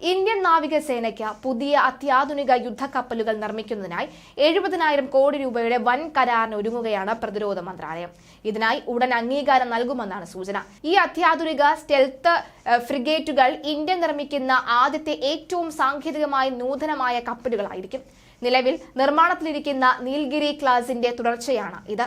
Indian നാവികസേനയ്ക്ക് പുതിയ അത്യാധുനിക യുദ്ധക്കപ്പലുകൾ നിർമ്മിക്കുന്നതിനായി എഴുപതിനായിരം കോടി രൂപയുടെ വൻ കരാറിന് ഒരുങ്ങുകയാണ് പ്രതിരോധ മന്ത്രാലയം. ഇതിനായി ഉടൻ അംഗീകാരം നൽകുമെന്നാണ് സൂചന. ഈ അത്യാധുനിക സ്റ്റെൽത്ത് ഫ്രിഗേറ്റുകൾ ഇന്ത്യ നിർമ്മിക്കുന്ന ആദ്യത്തെ ഏറ്റവും സാങ്കേതികമായി നൂതനമായ കപ്പലുകളായിരിക്കും. നിലവിൽ നിർമ്മാണത്തിലിരിക്കുന്ന നീൽഗിരി ക്ലാസിന്റെ തുടർച്ചയാണ് ഇത്.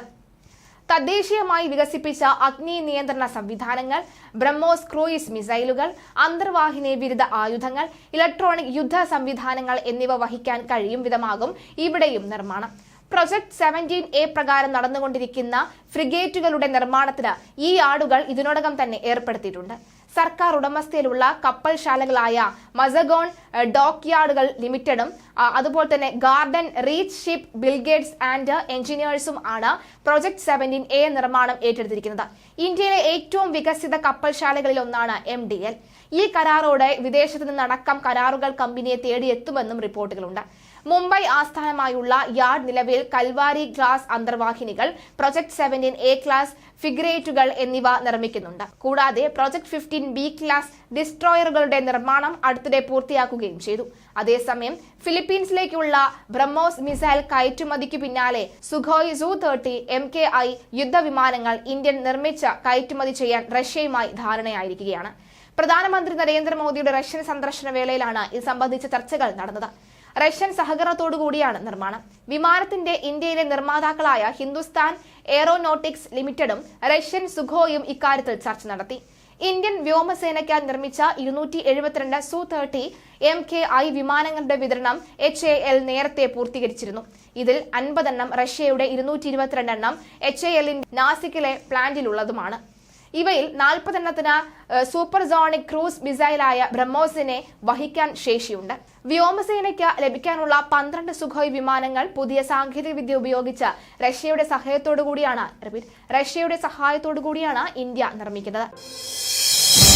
തദ്ദേശീയമായി വികസിപ്പിച്ച അഗ്നി നിയന്ത്രണ സംവിധാനങ്ങൾ ബ്രഹ്മോസ് ക്രൂയിസ് മിസൈലുകൾ അന്തർവാഹിനി വിരുദ്ധ ആയുധങ്ങൾ ഇലക്ട്രോണിക് യുദ്ധ സംവിധാനങ്ങൾ എന്നിവ വഹിക്കാൻ കഴിയും വിധമാകും ഇവിടെയും നിർമ്മാണം. പ്രൊജക്ട് സെവന്റീൻ എ പ്രകാരം നടന്നുകൊണ്ടിരിക്കുന്ന ഫ്രിഗേറ്റുകളുടെ നിർമ്മാണത്തിന് ഈ ആടുകൾ ഇതിനോടകം തന്നെ ഏർപ്പെടുത്തിയിട്ടുണ്ട്. സർക്കാർ ഉടമസ്ഥയിലുള്ള കപ്പൽശാലകളായ മസഗോൺ ഡോക്ക് യാർഡുകൾ ലിമിറ്റഡും അതുപോലെ തന്നെ Garden Reach ship builders and എഞ്ചിനീയേഴ്സും ആണ് പ്രൊജക്ട് സെവന്റീൻ എ നിർമ്മാണം ഏറ്റെടുത്തിരിക്കുന്നത്. ഇന്ത്യയിലെ ഏറ്റവും വികസിത കപ്പൽശാലകളിൽ ഒന്നാണ് എം ഡി എൽ. ഈ കരാറോടെ വിദേശത്ത് നിന്നടക്കം കരാറുകൾ കമ്പനിയെ തേടിയെത്തുമെന്നും റിപ്പോർട്ടുകളുണ്ട്. മുംബൈ ആസ്ഥാനമായുള്ള യാർഡ് നിലവിൽ കൽവാരി ഗ്ലാസ് അന്തർവാഹിനികൾ പ്രൊജക്ട് സെവന്റീൻ എ ക്ലാസ് ഫിഗറേറ്റുകൾ എന്നിവ നിർമ്മിക്കുന്നുണ്ട്. കൂടാതെ പ്രൊജക്ട് ഫിഫ്റ്റീൻ ബി ക്ലാസ് ഡിസ്ട്രോയറുകളുടെ നിർമ്മാണം അടുത്തിടെ പൂർത്തിയാക്കുകയും ചെയ്തു. അതേസമയം ഫിലിപ്പീൻസിലേക്കുള്ള ബ്രഹ്മോസ് മിസൈൽ കയറ്റുമതിക്ക് പിന്നാലെ Sukhoi Su thirty M K I യുദ്ധവിമാനങ്ങൾ ഇന്ത്യൻ നിർമ്മിച്ച കയറ്റുമതി ചെയ്യാൻ റഷ്യയുമായി ധാരണയായിരിക്കുകയാണ്. പ്രധാനമന്ത്രി നരേന്ദ്രമോദിയുടെ റഷ്യൻ സന്ദർശന വേളയിലാണ് ഇത് സംബന്ധിച്ച ചർച്ചകൾ നടന്നത്. റഷ്യൻ സഹകരണത്തോടുകൂടിയാണ് നിർമ്മാണം. വിമാനത്തിന്റെ ഇന്ത്യയിലെ നിർമ്മാതാക്കളായ ഹിന്ദുസ്ഥാൻ എയറോനോട്ടിക്സ് ലിമിറ്റഡും റഷ്യൻ സുഖോയും ഇക്കാര്യത്തിൽ ചർച്ച നടത്തി. ഇന്ത്യൻ വ്യോമസേനയ്ക്ക് നിർമ്മിച്ച ഇരുന്നൂറ്റി എഴുപത്തിരണ്ട് സു തേർട്ടി എം കെ ഐ വിമാനങ്ങളുടെ വിതരണം എച്ച് എ എൽ നേരത്തെ പൂർത്തീകരിച്ചിരുന്നു. ഇതിൽ അൻപതെണ്ണം റഷ്യയുടെ ഇരുന്നൂറ്റി ഇരുപത്തിരണ്ട് എണ്ണം എച്ച് എ എല്ലിൻ നാസിക്കിലെ പ്ലാന്റിലുള്ളതുമാണ്. ഇവയിൽ നാൽപ്പതെണ്ണത്തിന് സൂപ്പർസോണിക് ക്രൂസ് മിസൈലായ ബ്രഹ്മോസിനെ വഹിക്കാൻ ശേഷിയുണ്ട്. വ്യോമസേനയ്ക്ക് ലഭിക്കാനുള്ള പന്ത്രണ്ട് സുഖോയ് വിമാനങ്ങൾ പുതിയ സാങ്കേതിക വിദ്യ ഉപയോഗിച്ച് റഷ്യയുടെ സഹായത്തോടു കൂടിയാണ് റഷ്യയുടെ സഹായത്തോടു കൂടിയാണ് ഇന്ത്യ നിർമ്മിക്കുന്നത്.